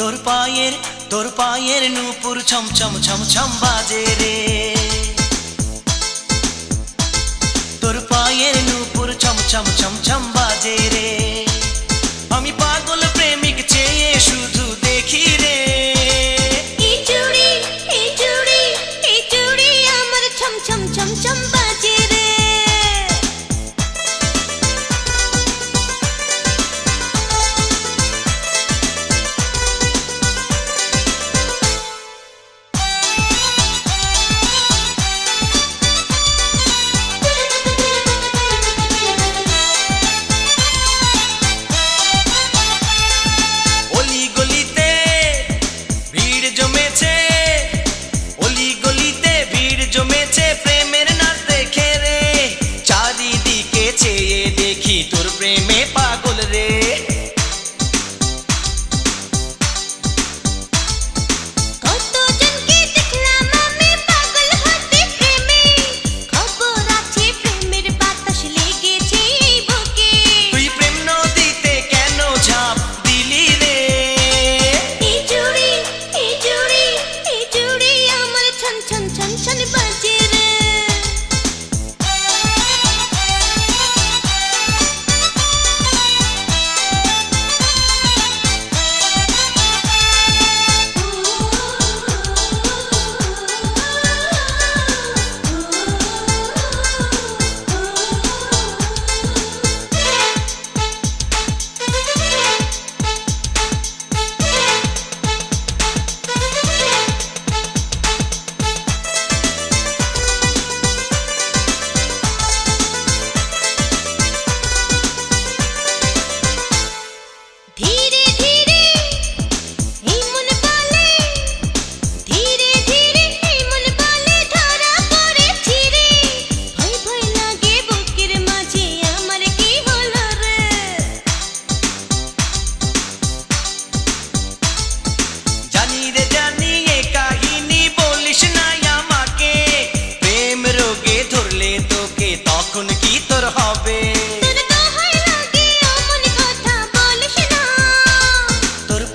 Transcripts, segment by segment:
তোর পায়ের তোর পায়ের নূপুর ছমছম ছমছম বাজে রে। তোর পায়ের নূপুর ছম ছম ছম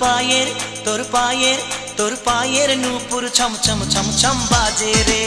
পায়ের তোর পায়ের তোর পায়ের নূপুর ছম ছম ছম ছম বাজে রে।